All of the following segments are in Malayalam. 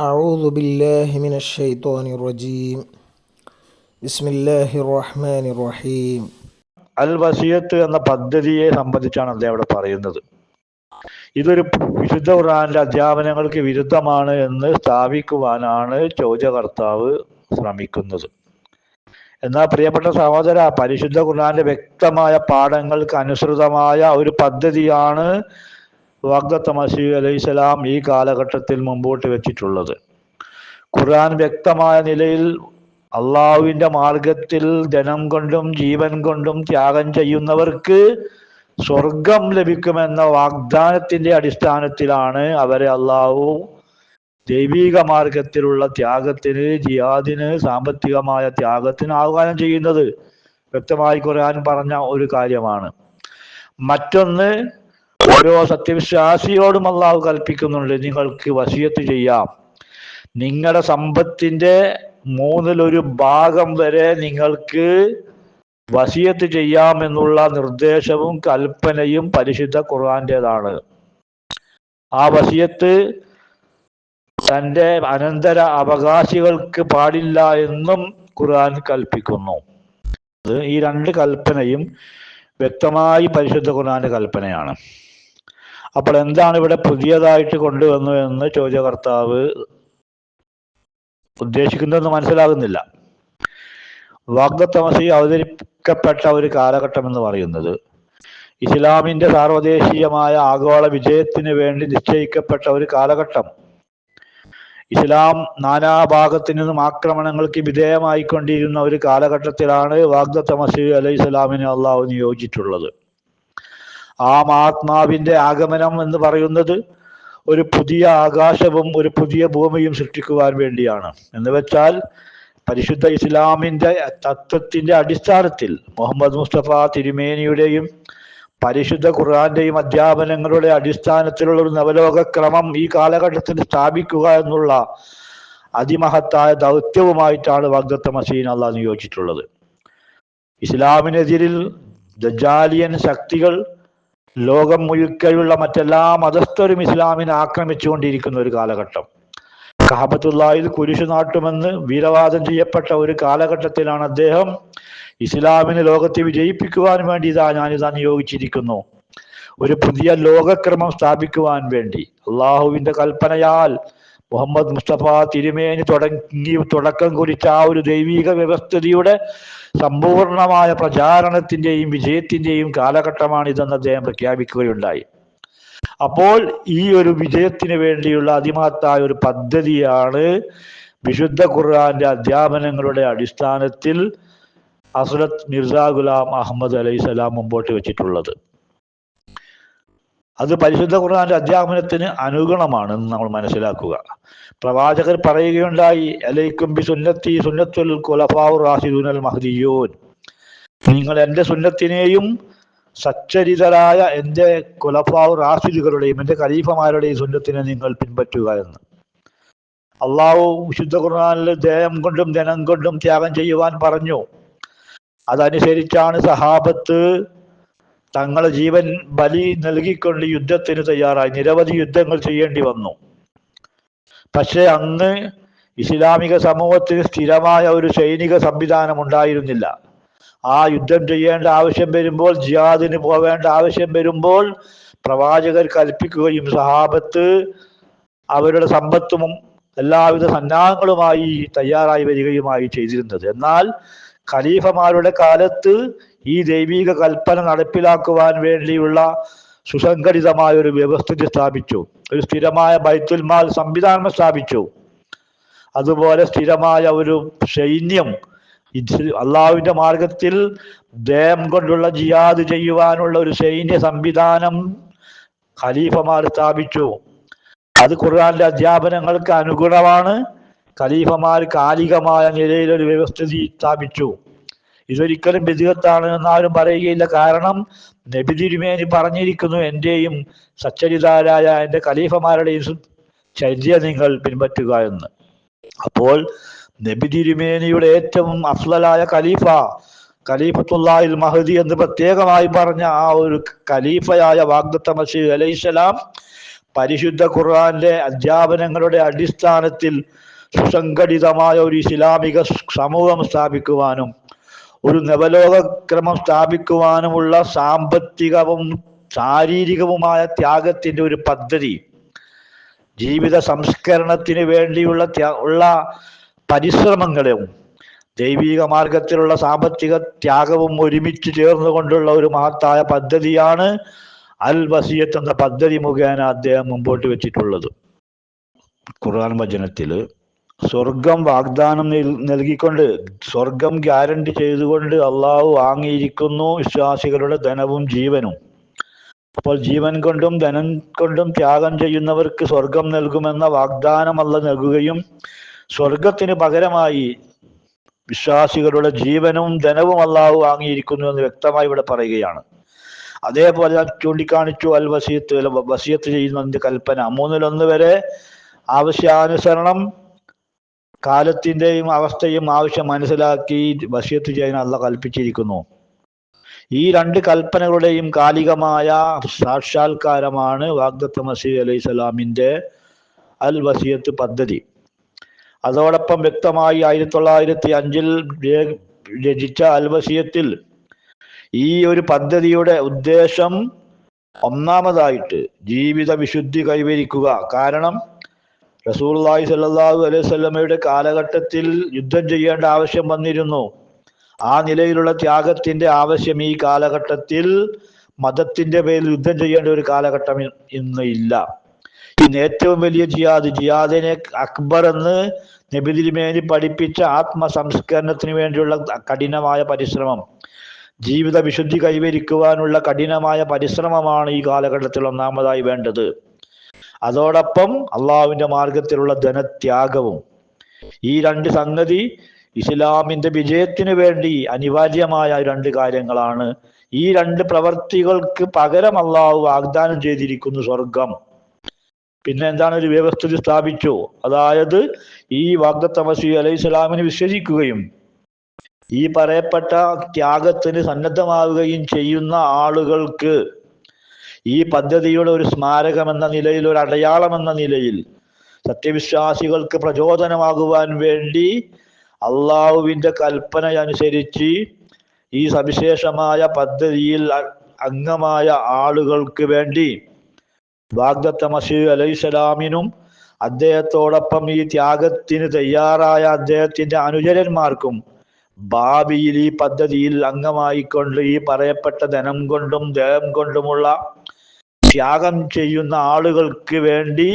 أعوذ بالله من الشيطان الرجيم بسم الله الرحمن الرحيم അൽ വസിയത്ത് എന്ന പദ്ധതിയെ സംബന്ധിച്ചാണ് അദ്ദേഹം ഇവിടെ പറയുന്നത് ഇതൊരു വിശുദ്ധ ഖുർആാനിലെ അധ്യാപനങ്ങൾക്ക് വിരുദ്ധമാണ് എന്ന് സ്ഥാപിക്കുവാനാണ് ചോദ്യകർത്താവ് ശ്രമിക്കുന്നത് എന്നാൽ പ്രിയപ്പെട്ട സഹോദര പരിശുദ്ധ ഖുർആാനിലെ വ്യക്തമായ പാഠങ്ങൾക്ക് അനുസൃതമായ ഒരു പദ്ധതിയാണ് വാഗ്ദത്ത മസീദ് അലൈഹിസ്സലാം ഈ കാലഘട്ടത്തിൽ മുമ്പോട്ട് വെച്ചിട്ടുള്ളത്. ഖുർആൻ വ്യക്തമായ നിലയിൽ അള്ളാഹുവിന്റെ മാർഗത്തിൽ ധനം കൊണ്ടും ജീവൻ കൊണ്ടും ത്യാഗം ചെയ്യുന്നവർക്ക് സ്വർഗം ലഭിക്കുമെന്ന വാഗ്ദാനത്തിന്റെ അടിസ്ഥാനത്തിലാണ് അവരെ അള്ളാഹു ദൈവീക മാർഗത്തിലുള്ള ത്യാഗത്തിന് ജിയാദിന് സാമ്പത്തികമായ ത്യാഗത്തിന് ആഹ്വാനം ചെയ്യുന്നത്. വ്യക്തമായി ഖുർആൻ പറഞ്ഞ ഒരു കാര്യമാണ്. മറ്റൊന്ന് ഓരോ സത്യവിശ്വാസിയോടും അള്ളാഹു കൽപ്പിക്കുന്നുണ്ട് നിങ്ങൾക്ക് വസിയത്ത് ചെയ്യാം. നിങ്ങളുടെ സമ്പത്തിന്റെ മൂന്നിലൊരു ഭാഗം വരെ നിങ്ങൾക്ക് വസിയത്ത് ചെയ്യാമെന്നുള്ള നിർദ്ദേശവും കൽപ്പനയും പരിശുദ്ധ ഖുർആാന്റെതാണ് ആ വസിയത്ത് തന്റെ അനന്തര അവകാശികൾക്ക് പാടില്ല എന്നും ഖുർആൻ കൽപ്പിക്കുന്നു. ഈ രണ്ട് കൽപ്പനയും വ്യക്തമായി പരിശുദ്ധ ഖുർആാന്റെ കൽപ്പനയാണ്. അപ്പോൾ എന്താണ് ഇവിടെ പുതിയതായിട്ട് കൊണ്ടുവന്നു എന്ന് ചോദ്യകർത്താവ് ഉദ്ദേശിക്കുന്നതെന്ന് മനസ്സിലാകുന്നില്ല. വാഗ്ദത്തമസി അവതരിപ്പിക്കപ്പെട്ട ഒരു കാലഘട്ടം എന്ന് പറയുന്നത് ഇസ്ലാമിന്റെ സാർവദേശീയമായ ആഗോള വിജയത്തിന് വേണ്ടി നിശ്ചയിക്കപ്പെട്ട ഒരു കാലഘട്ടം. ഇസ്ലാം നാനാഭാഗത്തു നിന്നും ആക്രമണങ്ങൾക്ക് വിധേയമായിക്കൊണ്ടിരുന്ന ഒരു കാലഘട്ടത്തിലാണ് വാഗ്ദത്ത മസീദ് അലൈഹി സ്വലാമിനെ അള്ളാഹു നിയോഗിച്ചിട്ടുള്ളത്. ആ മഹാത്മാവിന്റെ ആഗമനം എന്ന് പറയുന്നത് ഒരു പുതിയ ആകാശവും ഒരു പുതിയ ഭൂമിയും സൃഷ്ടിക്കുവാൻ വേണ്ടിയാണ്. എന്ന് വെച്ചാൽ പരിശുദ്ധ ഇസ്ലാമിന്റെ തത്വത്തിന്റെ അടിസ്ഥാനത്തിൽ മുഹമ്മദ് മുസ്തഫ തിരുമേനിയുടെയും പരിശുദ്ധ ഖുർആാന്റെയും അധ്യാപനങ്ങളുടെ അടിസ്ഥാനത്തിലുള്ള ഒരു നവലോക ക്രമം ഈ കാലഘട്ടത്തിൽ സ്ഥാപിക്കുക എന്നുള്ള അതിമഹത്തായ ദൗത്യവുമായിട്ടാണ് വാഗ്ദത്ത മസീൻ അല്ല നിയോഗിച്ചിട്ടുള്ളത്. ഇസ്ലാമിനെതിരിൽ ദജാലിയൻ ശക്തികൾ ലോകം മുഴുക്കയുള്ള മറ്റെല്ലാ മതസ്ഥരും ഇസ്ലാമിനെ ആക്രമിച്ചുകൊണ്ടിരിക്കുന്ന ഒരു കാലഘട്ടം. കഹബത്തുള്ളായിൽ കുരിശു നാട്ടുമെന്ന് വീരവാദം ചെയ്യപ്പെട്ട ഒരു കാലഘട്ടത്തിലാണ് അദ്ദേഹം ഇസ്ലാമിനെ ലോകത്തെ വിജയിപ്പിക്കുവാൻ വേണ്ടി ഇതാ ഞാനിതാ നിയോഗിച്ചിരിക്കുന്നു. ഒരു പുതിയ ലോകക്രമം സ്ഥാപിക്കുവാൻ വേണ്ടി. അള്ളാഹുവിന്റെ കൽപ്പനയാൽ മുഹമ്മദ് മുസ്തഫ തിരുമേനി തുടങ്ങി തുടക്കം കുറിച്ച ആ ഒരു ദൈവിക വ്യവസ്ഥിതിയുടെ സമ്പൂർണമായ പ്രചാരണത്തിന്റെയും വിജയത്തിന്റെയും കാലഘട്ടമാണ് ഇതെന്ന് അദ്ദേഹം പ്രഖ്യാപിക്കുകയുണ്ടായി. അപ്പോൾ ഈ ഒരു വിജയത്തിന് വേണ്ടിയുള്ള അതിമഹത്തായ ഒരു പദ്ധതിയാണ് വിശുദ്ധ ഖുർആാന്റെ അധ്യാപനങ്ങളുടെ അടിസ്ഥാനത്തിൽ അസുരത് മിർസ ഗുലാം അഹമ്മദ് അലൈഹി സ്വലാം മുമ്പോട്ട് വെച്ചിട്ടുള്ളത്. അത് പരിശുദ്ധ ഖുർആന്റെ അധ്യാപനത്തിന് അനുഗുണമാണ് എന്ന് നമ്മൾ മനസ്സിലാക്കുക. പ്രവാചകർ പറയുകയുണ്ടായി അലൈക്കും ബി സുന്നത്തി സുന്നത്തുൽ ഖുലഫാഉ റാഷിദുനൽ മഹദിയോൻ. നിങ്ങൾ എന്റെ സുന്നത്തിനെയും സച്ചരിതരായ എന്റെ കുലഫാവ് റാഷിദുകളുടെയും എന്റെ ഖലീഫമാരുടെയും സുന്നത്തിനെ നിങ്ങൾ പിൻപറ്റുക എന്ന്. അള്ളാഹു വിശുദ്ധ ഖുർആനിൽ ദേഹം കൊണ്ടും ധനം കൊണ്ടും ത്യാഗം ചെയ്യുവാൻ പറഞ്ഞു. അതനുസരിച്ചാണ് സഹാബത്ത് തങ്ങളെ ജീവൻ ബലി നൽകിക്കൊണ്ട് യുദ്ധത്തിന് തയ്യാറായി. നിരവധി യുദ്ധങ്ങൾ ചെയ്യേണ്ടി വന്നു. പക്ഷേ അന്ന് ഇസ്ലാമിക സമൂഹത്തിന് സ്ഥിരമായ ഒരു സൈനിക സംവിധാനം ഉണ്ടായിരുന്നില്ല. ആ യുദ്ധം ചെയ്യേണ്ട ആവശ്യം വരുമ്പോൾ ജിയാദിന് പോവേണ്ട ആവശ്യം വരുമ്പോൾ പ്രവാചകർ കൽപ്പിക്കുകയും സഹാബത്ത് അവരുടെ സമ്പത്തും എല്ലാവിധ സന്നാഹങ്ങളുമായി തയ്യാറായി വരികയുമായി ചെയ്തിരുന്നത്. എന്നാൽ ഖലീഫമാരുടെ കാലത്ത് ഈ ദൈവിക കൽപ്പന നടപ്പിലാക്കുവാൻ വേണ്ടിയുള്ള സുസംഘടിതമായ ഒരു വ്യവസ്ഥിതി സ്ഥാപിച്ചു. ഒരു സ്ഥിരമായ ബൈത്തുൽ മാൽ സംവിധാനം സ്ഥാപിച്ചു. അതുപോലെ സ്ഥിരമായ ഒരു സൈന്യം അള്ളാഹുവിന്റെ മാർഗത്തിൽ ദേഹം കൊണ്ടുള്ള ജിയാദ് ചെയ്യുവാനുള്ള ഒരു സൈന്യ സംവിധാനം ഖലീഫമാർ സ്ഥാപിച്ചു. അത് ഖുർആാന്റെ അധ്യാപനങ്ങൾക്ക് അനുഗുണമാണ്. ഖലീഫമാർ കാലികമായ നിലയിൽ ഒരു വ്യവസ്ഥിതി സ്ഥാപിച്ചു. ഇതൊരിക്കലും ബിദ്ഗത്താണ് എന്ന് ആരും പറയുകയില്ല. കാരണം നബി തിരുമേനി പറഞ്ഞിരിക്കുന്നു എന്റെയും സച്ചരിതാരായ എന്റെ ഖലീഫമാരുടെയും ചര്യ നിങ്ങൾ പിൻപറ്റുക എന്ന്. അപ്പോൾ നബി തിരുമേനിയുടെ ഏറ്റവും അഫ്ലലായ ഖലീഫ ഖലീഫത്തുല്ലാഹിൽ മഹദി എന്ന് പ്രത്യേകമായി പറഞ്ഞ ആ ഒരു ഖലീഫയായ വാഗ്ദത്ത മസീദ് അലൈഹിസ്സലാം പരിശുദ്ധ ഖുർആന്റെ അധ്യാപനങ്ങളുടെ അടിസ്ഥാനത്തിൽ സുസംഘടിതമായ ഒരു ഇസ്ലാമിക സമൂഹം സ്ഥാപിക്കുവാനും ഒരു നവലോകക്രമം സ്ഥാപിക്കുവാനുമുള്ള സാമ്പത്തികവും ശാരീരികവുമായ ത്യാഗത്തിന്റെ ഒരു പദ്ധതി ജീവിത സംസ്കരണത്തിന് വേണ്ടിയുള്ള ഉള്ള പരിശ്രമങ്ങളും ദൈവിക മാർഗത്തിലുള്ള സാമ്പത്തിക ത്യാഗവും ഒരുമിച്ച് ചേർന്നുകൊണ്ടുള്ള ഒരു മഹത്തായ പദ്ധതിയാണ് അൽ വസീയത്ത് എന്ന പദ്ധതി മുഖേന അദ്ദേഹം മുമ്പോട്ട് വെച്ചിട്ടുള്ളത്. ഖുർആൻ വചനത്തിൽ സ്വർഗം വാഗ്ദാനം നൽ- നൽകിക്കൊണ്ട് സ്വർഗം ഗ്യാരണ്ടി ചെയ്തുകൊണ്ട് അള്ളാഹു വാങ്ങിയിരിക്കുന്നു വിശ്വാസികളുടെ ധനവും ജീവനും. അപ്പോൾ ജീവൻ കൊണ്ടും ധനം കൊണ്ടും ത്യാഗം ചെയ്യുന്നവർക്ക് സ്വർഗം നൽകുമെന്ന വാഗ്ദാനം അല്ല നൽകുകയും സ്വർഗത്തിന് പകരമായി വിശ്വാസികളുടെ ജീവനും ധനവും അള്ളാഹു വാങ്ങിയിരിക്കുന്നു എന്ന് വ്യക്തമായി ഇവിടെ പറയുകയാണ്. അതേപോലെ ചൂണ്ടിക്കാണിച്ചു അൽ വസീത്ത് വസീത്ത് ചെയ്യുന്നതിന്റെ കൽപ്പന. മൂന്നിലൊന്ന് വരെ ആവശ്യാനുസരണം കാലത്തിന്റെയും അവസ്ഥയും ആവശ്യം മനസ്സിലാക്കി വസിയത്ത് ചെയ്യാൻ അല്ല കൽപ്പിച്ചിരിക്കുന്നു. ഈ രണ്ട് കൽപ്പനകളുടെയും കാലികമായ സാക്ഷാത്കാരമാണ് വാഗ്ദത്ത് മസീദ് അലൈഹി സ്വലാമിന്റെ അൽ വസിയത്ത് പദ്ധതി. അതോടൊപ്പം വ്യക്തമായി ആയിരത്തി തൊള്ളായിരത്തി അഞ്ചിൽ രചിച്ച അൽ വസിയത്തിൽ ഈ ഒരു പദ്ധതിയുടെ ഉദ്ദേശം ഒന്നാമതായിട്ട് ജീവിത വിശുദ്ധി കൈവരിക്കുക. കാരണം റസൂർലായി സല്ലാഹു അലൈഹി സ്വലമയുടെ കാലഘട്ടത്തിൽ യുദ്ധം ചെയ്യേണ്ട ആവശ്യം വന്നിരുന്നു. ആ നിലയിലുള്ള ത്യാഗത്തിന്റെ ആവശ്യം ഈ കാലഘട്ടത്തിൽ മതത്തിന്റെ പേരിൽ യുദ്ധം ചെയ്യേണ്ട ഒരു കാലഘട്ടം ഇന്ന് ഇല്ല. ഇന്ന് ഏറ്റവും വലിയ ജിയാദ് ജിയാദിനെ അക്ബർ എന്ന് നബിതിരിമേനി പഠിപ്പിച്ച ആത്മസംസ്കരണത്തിന് വേണ്ടിയുള്ള കഠിനമായ പരിശ്രമം. ജീവിത വിശുദ്ധി കൈവരിക്കുവാനുള്ള കഠിനമായ പരിശ്രമമാണ് ഈ കാലഘട്ടത്തിൽ ഒന്നാമതായി വേണ്ടത്. അതോടൊപ്പം അള്ളാഹുവിന്റെ മാർഗത്തിലുള്ള ധനത്യാഗവും. ഈ രണ്ട് സംഗതി ഇസ്ലാമിന്റെ വിജയത്തിന് വേണ്ടി അനിവാര്യമായ രണ്ട് കാര്യങ്ങളാണ്. ഈ രണ്ട് പ്രവർത്തികൾക്ക് പകരം അള്ളാഹു വാഗ്ദാനം ചെയ്തിരിക്കുന്നു സ്വർഗം. പിന്നെ എന്താണ് ഒരു വ്യവസ്ഥിതി സ്ഥാപിച്ചു? അതായത് ഈ വാഗ്ദത്ത മസീ അലൈഹി സ്വലാമിന് വിശ്വസിക്കുകയും ഈ പറയപ്പെട്ട ത്യാഗത്തിന് സന്നദ്ധമാവുകയും ചെയ്യുന്ന ആളുകൾക്ക് ഈ പദ്ധതിയുടെ ഒരു സ്മാരകം എന്ന നിലയിൽ ഒരു അടയാളം എന്ന നിലയിൽ സത്യവിശ്വാസികൾക്ക് പ്രചോദനമാകുവാൻ വേണ്ടി അള്ളാഹുവിന്റെ കൽപ്പന അനുസരിച്ച് ഈ സവിശേഷമായ പദ്ധതിയിൽ അംഗമായ ആളുകൾക്ക് വേണ്ടി വാഗ്ദത്ത മസീദ് അലൈസലാമിനും അദ്ദേഹത്തോടൊപ്പം ഈ ത്യാഗത്തിന് തയ്യാറായ അദ്ദേഹത്തിന്റെ അനുചരന്മാർക്കും ഭാവിയിൽ ഈ പദ്ധതിയിൽ അംഗമായിക്കൊണ്ട് ഈ പറയപ്പെട്ട ധനം കൊണ്ടും ദേഹം കൊണ്ടുമുള്ള ത്യാഗം ചെയ്യുന്ന ആളുകൾക്ക് വേണ്ടി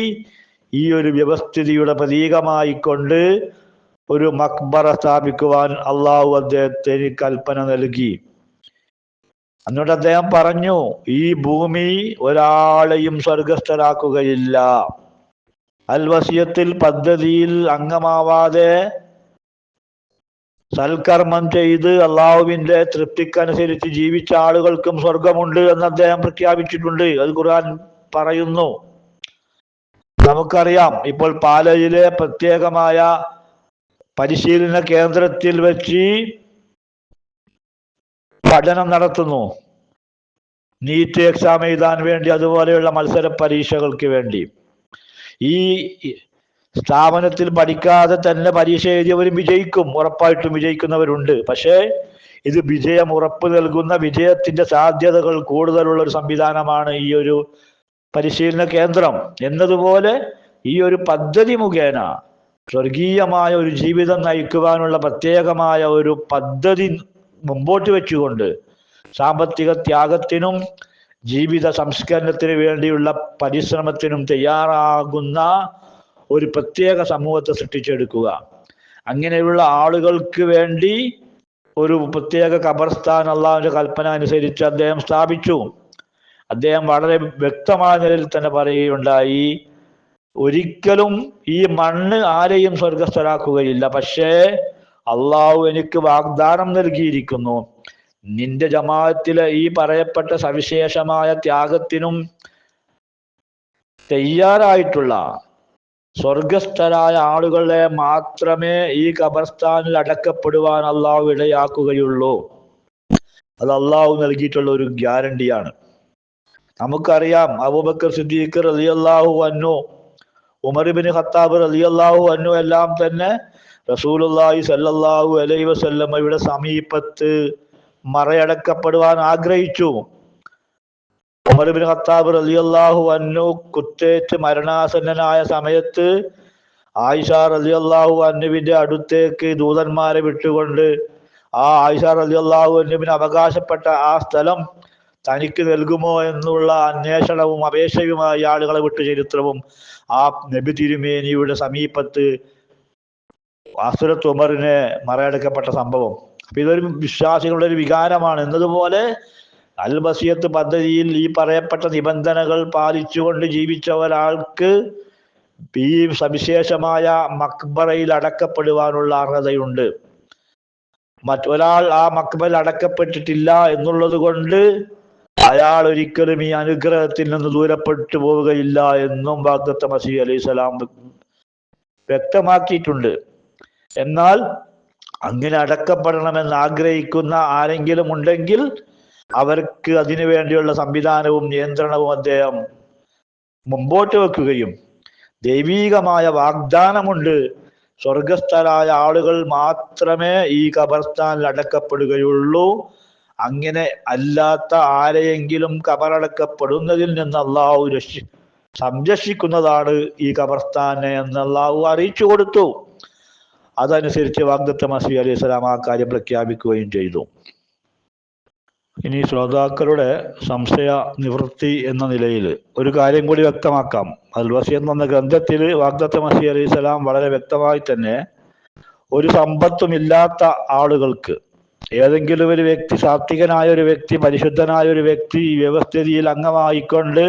ഈ ഒരു വ്യവസ്ഥിതിയുടെ പ്രതീകമായിക്കൊണ്ട് ഒരു മക്ബറ സ്ഥാപിക്കുവാൻ അള്ളാഹു അദ്ദേഹത്തിന് കൽപ്പന നൽകി. എന്നിട്ട് അദ്ദേഹം പറഞ്ഞു ഈ ഭൂമി ഒരാളെയും സ്വർഗസ്ഥരാക്കുകയില്ല അൽവസിയത്തിൽ പദ്ധതിയിൽ അംഗമാവാതെ സൽക്കർമ്മം ചെയ്ത് അള്ളാഹുവിന്റെ തൃപ്തിക്കനുസരിച്ച് ജീവിച്ച ആളുകൾക്കും സ്വർഗമുണ്ട് എന്ന് അദ്ദേഹം പ്രഖ്യാപിച്ചിട്ടുണ്ട്. അത് ഖുർആൻ പറയുന്നു. നമുക്കറിയാം ഇപ്പോൾ പാലയിലെ പ്രത്യേകമായ പരിശീലന കേന്ദ്രത്തിൽ വെച്ച് പഠനം നടത്തുന്നു. നീറ്റ് എക്സാം എഴുതാൻ വേണ്ടി അതുപോലെയുള്ള മത്സര പരീക്ഷകൾക്ക് വേണ്ടി. ഈ സ്ഥാപനത്തിൽ പഠിക്കാതെ തന്നെ പരീക്ഷ എഴുതിയവരും വിജയിക്കും. ഉറപ്പായിട്ടും വിജയിക്കുന്നവരുണ്ട്. പക്ഷേ ഇത് വിജയം ഉറപ്പ് നൽകുന്ന വിജയത്തിന്റെ സാധ്യതകൾ കൂടുതലുള്ള ഒരു സംവിധാനമാണ് ഈ ഒരു പരിശീലന കേന്ദ്രം. എന്നതുപോലെ ഈ ഒരു പദ്ധതി മുഖേന സ്വർഗീയമായ ഒരു ജീവിതം നയിക്കുവാനുള്ള പ്രത്യേകമായ ഒരു പദ്ധതി മുമ്പോട്ട് വെച്ചുകൊണ്ട് സാമ്പത്തിക ത്യാഗത്തിനും ജീവിത സംസ്കരണത്തിന് വേണ്ടിയുള്ള പരിശ്രമത്തിനും തയ്യാറാകുന്ന ഒരു പ്രത്യേക സമൂഹത്തെ സൃഷ്ടിച്ചെടുക്കുക. അങ്ങനെയുള്ള ആളുകൾക്ക് വേണ്ടി ഒരു പ്രത്യേക ഖബർസ്ഥാൻ അള്ളാഹുവിന്റെ കൽപ്പന അനുസരിച്ച് അദ്ദേഹം സ്ഥാപിച്ചു. അദ്ദേഹം വളരെ വ്യക്തമായ നിലയിൽ തന്നെ പറയുകയുണ്ടായി ഒരിക്കലും ഈ മണ്ണ് ആരെയും സ്വർഗസ്ഥരാക്കുകയില്ല പക്ഷേ അള്ളാഹു എനിക്ക് വാഗ്ദാനം നൽകിയിരിക്കുന്നു. നിന്റെ ജമാഅത്തിലെ ഈ പറയപ്പെട്ട സവിശേഷമായ ത്യാഗത്തിനും തയ്യാറായിട്ടുള്ള സ്വർഗസ്ഥരായ ആളുകളെ മാത്രമേ ഈ ഖബർസ്ഥാനിൽ അടക്കപ്പെടുവാൻ അള്ളാഹു ഇടയാക്കുകയുള്ളൂ. അത് അള്ളാഹു നൽകിയിട്ടുള്ള ഒരു ഗ്യാരണ്ടിയാണ് നമുക്കറിയാം അബൂബക്കർ സിദ്ദീഖ് റളിയല്ലാഹു അൻഹു ഉമർബിൻ ഇബ്നു ഖത്താബ് റളിയല്ലാഹു അൻഹു എല്ലാം തന്നെ റസൂലുള്ളാഹി സല്ലല്ലാഹു അലൈഹി വസല്ലമയുടെ സമീപത്ത് മറയടക്കപ്പെടുവാൻ ആഗ്രഹിച്ചു. ഉമർ ഇബ്നു ഖത്താബ് റളിയല്ലാഹു അൻഹു കുത്തേറ്റ് മരണാസന്നനായ സമയത്ത് ആയിഷ റളിയല്ലാഹു അന്നുവിന്റെ അടുത്തേക്ക് ദൂതന്മാരെ വിട്ടുകൊണ്ട് ആ ആയിഷ റളിയല്ലാഹു അന്നുവിന് അവകാശപ്പെട്ട ആ സ്ഥലം തനിക്ക് നൽകുമോ എന്നുള്ള അന്വേഷണവും അപേക്ഷയുമായി ആളുകളെ വിട്ടു ചരിത്രവും ആ നബി തിരുമേനിയുടെ സമീപത്ത് അസുരത്ത് ഉമറിനെ മറയടക്കപ്പെട്ട സംഭവം. അപ്പൊ ഇതൊരു വിശ്വാസികളുടെ ഒരു വികാരമാണ്. എന്നതുപോലെ അൽ ബസിയത്ത് പദ്ധതിയിൽ ഈ പറയപ്പെട്ട നിബന്ധനകൾ പാലിച്ചുകൊണ്ട് ജീവിച്ച ഒരാൾക്ക് ഈ സവിശേഷമായ മക്ബറയിൽ അടക്കപ്പെടുവാനുള്ള അർഹതയുണ്ട്. മറ്റൊരാൾ ആ മക്ബറിൽ അടക്കപ്പെട്ടിട്ടില്ല എന്നുള്ളത് കൊണ്ട് അയാൾ ഒരിക്കലും ഈ അനുഗ്രഹത്തിൽ നിന്ന് ദൂരപ്പെട്ടു പോവുകയില്ല എന്നും വാഗ്ദത്ത് മസീഹ് അലൈഹി സ്വലാം വ്യക്തമാക്കിയിട്ടുണ്ട്. എന്നാൽ അങ്ങനെ അടക്കപ്പെടണമെന്ന് ആഗ്രഹിക്കുന്ന ആരെങ്കിലും ഉണ്ടെങ്കിൽ അവർക്ക് അതിനു വേണ്ടിയുള്ള സംവിധാനവും നിയന്ത്രണവും അദ്ദേഹം മുമ്പോട്ട് വെക്കുകയും ദൈവീകമായ വാഗ്ദാനമുണ്ട്. സ്വർഗസ്ഥരായ ആളുകൾ മാത്രമേ ഈ ഖബർസ്ഥാനിൽ അടക്കപ്പെടുകയുള്ളൂ. അങ്ങനെ അല്ലാത്ത ആരെയെങ്കിലും കബറടക്കപ്പെടുന്നതിൽ നിന്ന് അള്ളാഹു രക്ഷി സംരക്ഷിക്കുന്നതാണ് ഈ ഖബർസ്ഥാനെ എന്ന് അള്ളാഹു അറിയിച്ചു കൊടുത്തു. അതനുസരിച്ച് വാഗ്ദത്ത മസീ അലൈഹി സ്വലാം ആ കാര്യം പ്രഖ്യാപിക്കുകയും ചെയ്തു. ഇനി ശ്രോതാക്കളുടെ സംശയ നിവൃത്തി എന്ന നിലയിൽ ഒരു കാര്യം കൂടി വ്യക്തമാക്കാം. അൽ വസീത്ത് എന്ന ഗ്രന്ഥത്തിൽ വാഗ്ദത്ത മസീ അലൈഹി സ്വലാം വളരെ വ്യക്തമായി തന്നെ ഒരു സമ്പത്തും ഇല്ലാത്ത ആളുകൾക്ക് ഏതെങ്കിലും ഒരു വ്യക്തി സാത്വികനായ ഒരു വ്യക്തി പരിശുദ്ധനായ ഒരു വ്യക്തി വ്യവസ്ഥിതിയിൽ അംഗമായിക്കൊണ്ട്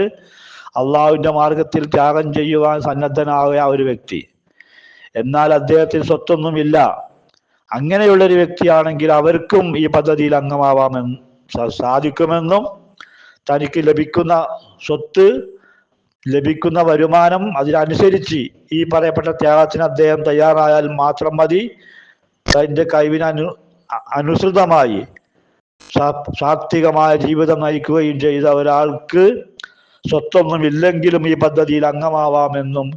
അള്ളാഹുവിന്റെ മാർഗത്തിൽ ത്യാഗം ചെയ്യുവാൻ സന്നദ്ധനായ ഒരു വ്യക്തി. എന്നാൽ അദ്ദേഹത്തിന് സ്വത്തൊന്നുമില്ല അങ്ങനെയുള്ള ഒരു വ്യക്തിയാണെങ്കിൽ അവർക്കും ഈ പദ്ധതിയിൽ അംഗമാവാമെന്ന് സാധിക്കുമെന്നും തനിക്ക് ലഭിക്കുന്ന സ്വത്ത് ലഭിക്കുന്ന വരുമാനം അതിനനുസരിച്ച് ഈ പറയപ്പെട്ട ത്യാഗത്തിന് അദ്ദേഹം തയ്യാറായാൽ മാത്രം മതി. തന്റെ കഴിവിന് അനു അനുസൃതമായി സാത്വികമായ ജീവിതം നയിക്കുകയും ചെയ്ത ഒരാൾക്ക് സ്വത്തൊന്നും ഇല്ലെങ്കിലും ഈ പദ്ധതിയിൽ അംഗമാവാമെന്നും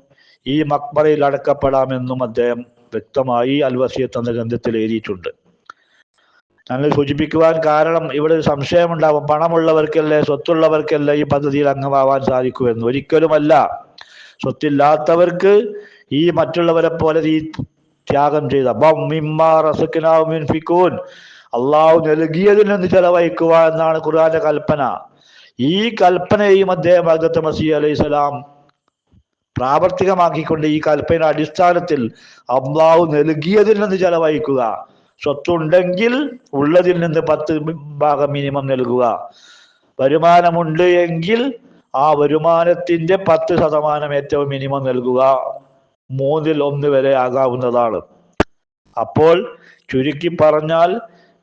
ഈ മക്ബറയിൽ അടക്കപ്പെടാമെന്നും അദ്ദേഹം വ്യക്തമായി അൽവസിയത്ത് എന്ന ഗ്രന്ഥത്തിൽ എഴുതിയിട്ടുണ്ട്. ഞങ്ങൾ സൂചിപ്പിക്കുവാൻ കാരണം ഇവിടെ ഒരു സംശയമുണ്ടാവും. പണമുള്ളവർക്കല്ലേ സ്വത്തുള്ളവർക്കല്ലേ ഈ പദ്ധതിയിൽ അംഗമാവാൻ സാധിക്കുമെന്ന്. ഒരിക്കലുമല്ല. സ്വത്തില്ലാത്തവർക്ക് ഈ മറ്റുള്ളവരെ പോലെ ഈ ത്യാഗം ചെയ്ത. ബിൻഫിക്കൂൻ അള്ളാഹു നൽകിയതിൽ നിന്ന് ചെലവഴിക്കുക എന്നാണ് ഖുർആന്റെ കൽപ്പന. ഈ കൽപ്പനയും അദ്ദേഹം ഭഗത്ത് മസീഹ് അലൈഹി സ്വലാം പ്രാവർത്തികമാക്കിക്കൊണ്ട് ഈ കൽപ്പനയുടെ അടിസ്ഥാനത്തിൽ അള്ളാഹു നൽകിയതിൽ നിന്ന് ചെലവഴിക്കുക. സ്വത്തുണ്ടെങ്കിൽ ഉള്ളതിൽ നിന്ന് പത്ത് ഭാഗം മിനിമം നൽകുക. വരുമാനമുണ്ട് എങ്കിൽ ആ വരുമാനത്തിന്റെ പത്ത് ശതമാനം ഏറ്റവും മിനിമം നൽകുക. മൂന്നിൽ ഒന്ന് വരെ ആകാവുന്നതാണ്. അപ്പോൾ ചുരുക്കി പറഞ്ഞാൽ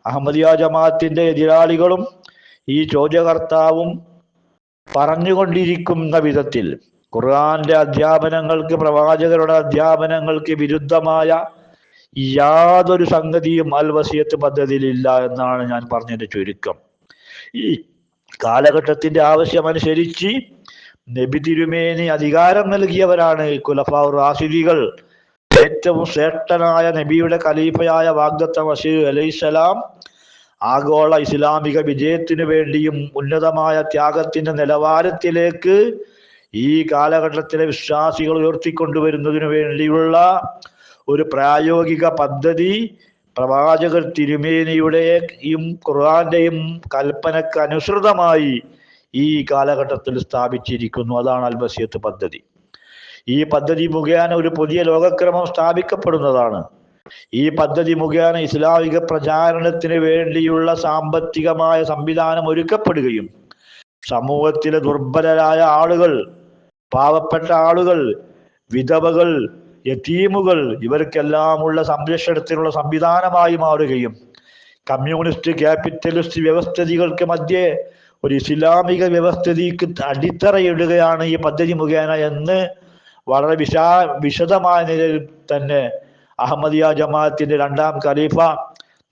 അഹമ്മദിയ ജമാഅത്തിന്റെ എതിരാളികളും ഈ ചോദ്യകർത്താവും പറഞ്ഞുകൊണ്ടിരിക്കുന്ന വിധത്തിൽ ഖുർആന്റെ അധ്യാപനങ്ങൾക്ക് പ്രവാചകരുടെ അധ്യാപനങ്ങൾക്ക് വിരുദ്ധമായ യാതൊരു സംഗതിയും അൽ വസിയത്ത് പദ്ധതിയിലില്ല എന്നാണ് ഞാൻ പറഞ്ഞതിന്റെ ചുരുക്കം. ഈ കാലഘട്ടത്തിന്റെ ആവശ്യമനുസരിച്ച് നബി തിരുമേനി അധികാരം നൽകിയവരാണ് കുലഫാർ റാഷിദികൾ. ഏറ്റവും ശ്രേഷ്ഠനായ നബിയുടെ ഖലീഫയായ വാഗ്ദത്ത വസീർ അലൈഹിസ്സലാം ആഗോള ഇസ്ലാമിക വിജയത്തിനു വേണ്ടിയും ഉന്നതമായ ത്യാഗത്തിന്റെ നിലവാരത്തിലേക്ക് ഈ കാലഘട്ടത്തിലെ വിശ്വാസികൾ ഉയർത്തിക്കൊണ്ടുവരുന്നതിനു വേണ്ടിയുള്ള ഒരു പ്രായോഗിക പദ്ധതി പ്രവാചകർ തിരുമേനിയുടെയും ഖുർആന്റെയും കൽപ്പനക്ക് അനുസൃതമായി ഈ കാലഘട്ടത്തിൽ സ്ഥാപിച്ചിരിക്കുന്നു. അതാണ് അൽബസിയത്ത് പദ്ധതി. ഈ പദ്ധതി മുഖേന ഒരു പുതിയ ലോകക്രമം സ്ഥാപിക്കപ്പെടുന്നതാണ്. ഈ പദ്ധതി മുഖേന ഇസ്ലാമിക പ്രചാരണത്തിന് വേണ്ടിയുള്ള സാമ്പത്തികമായ സംവിധാനം ഒരുക്കപ്പെടുകയും സമൂഹത്തിലെ ദുർബലരായ ആളുകൾ പാവപ്പെട്ട ആളുകൾ വിധവകൾ യതീമുകൾ ഇവർക്കെല്ലാമുള്ള സംരക്ഷണത്തിനുള്ള സംവിധാനമായി മാറുകയും കമ്മ്യൂണിസ്റ്റ് ക്യാപിറ്റലിസ്റ്റ് വ്യവസ്ഥിതികൾക്ക് മധ്യേ ഒരു ഇസ്ലാമിക വ്യവസ്ഥിതിക്ക് അടിത്തറയിടുകയാണ് ഈ പദ്ധതി മുഖേന എന്ന് വളരെ വിശാ വിശദമായ നിലയിൽ തന്നെ അഹമ്മദിയ ജമാഅത്തിന്റെ രണ്ടാം ഖലീഫ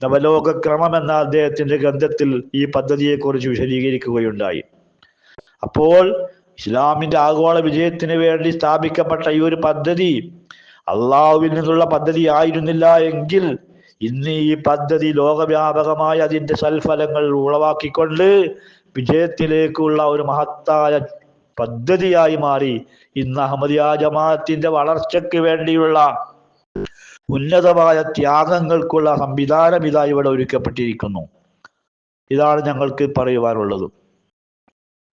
നവലോക ക്രമം എന്ന അദ്ദേഹത്തിന്റെ ഗ്രന്ഥത്തിൽ ഈ പദ്ധതിയെക്കുറിച്ച് വിശദീകരിക്കുകയുണ്ടായി. അപ്പോൾ ഇസ്ലാമിന്റെ ആഗോള വിജയത്തിന് വേണ്ടി സ്ഥാപിക്കപ്പെട്ട ഈ ഒരു പദ്ധതി അള്ളാഹുവിൽ നിന്നുള്ള പദ്ധതി ആയിരുന്നില്ല എങ്കിൽ ഇന്ന് ഈ പദ്ധതി ലോകവ്യാപകമായി അതിന്റെ സൽഫലങ്ങൾ ഉളവാക്കിക്കൊണ്ട് വിജയത്തിലേക്കുള്ള ഒരു മഹത്തായ പദ്ധതിയായി മാറി ഇന്ന് അഹമ്മദിയ ജമാഅത്തിന്റെ വളർച്ചയ്ക്ക് വേണ്ടിയുള്ള ഉന്നതമായ ത്യാഗങ്ങൾക്കുള്ള സംവിധാനം ഇതാ ഇവിടെ ഒരുക്കപ്പെട്ടിരിക്കുന്നു. ഇതാണ് ഞങ്ങൾക്ക് പറയുവാനുള്ളത്.